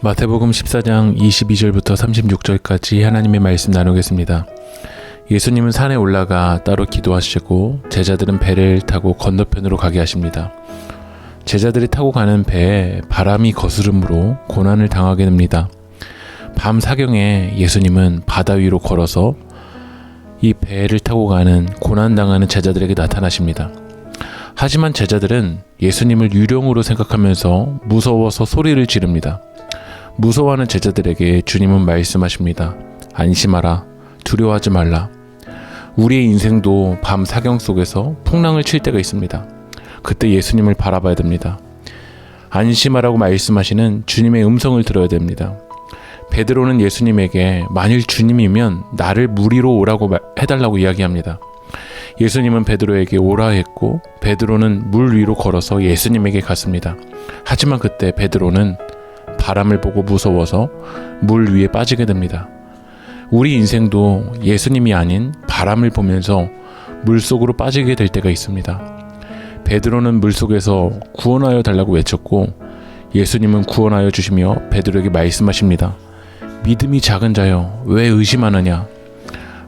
마태복음 14장 22절부터 36절까지 하나님의 말씀 나누겠습니다. 예수님은 산에 올라가 따로 기도하시고 제자들은 배를 타고 건너편으로 가게 하십니다. 제자들이 타고 가는 배에 바람이 거스름으로 고난을 당하게 됩니다. 밤 사경에 예수님은 바다 위로 걸어서 이 배를 타고 가는 고난당하는 제자들에게 나타나십니다. 하지만 제자들은 예수님을 유령으로 생각하면서 무서워서 소리를 지릅니다. 무서워하는 제자들에게 주님은 말씀하십니다. 안심하라. 두려워하지 말라. 우리의 인생도 밤 사경 속에서 풍랑을 칠 때가 있습니다. 그때 예수님을 바라봐야 됩니다. 안심하라고 말씀하시는 주님의 음성을 들어야 됩니다. 베드로는 예수님에게 만일 주님이면 나를 무리로 오라고 말- 해달라고 이야기합니다. 예수님은 베드로에게 오라 했고 베드로는 물 위로 걸어서 예수님에게 갔습니다. 하지만 그때 베드로는 바람을 보고 무서워서 물 위에 빠지게 됩니다. 우리 인생도 예수님이 아닌 바람을 보면서 물 속으로 빠지게 될 때가 있습니다. 베드로는 물 속에서 구원하여 달라고 외쳤고 예수님은 구원하여 주시며 베드로에게 말씀하십니다. 믿음이 작은 자여 왜 의심하느냐?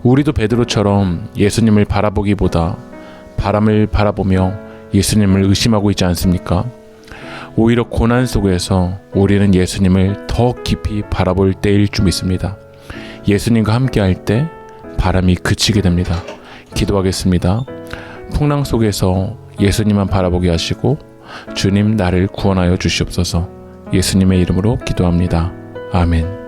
우리도 베드로처럼 예수님을 바라보기보다 바람을 바라보며 예수님을 의심하고 있지 않습니까? 오히려 고난 속에서 우리는 예수님을 더 깊이 바라볼 때일 줄 믿습니다. 예수님과 함께 할 때 바람이 그치게 됩니다. 기도하겠습니다. 풍랑 속에서 예수님만 바라보게 하시고 주님 나를 구원하여 주시옵소서 예수님의 이름으로 기도합니다. 아멘.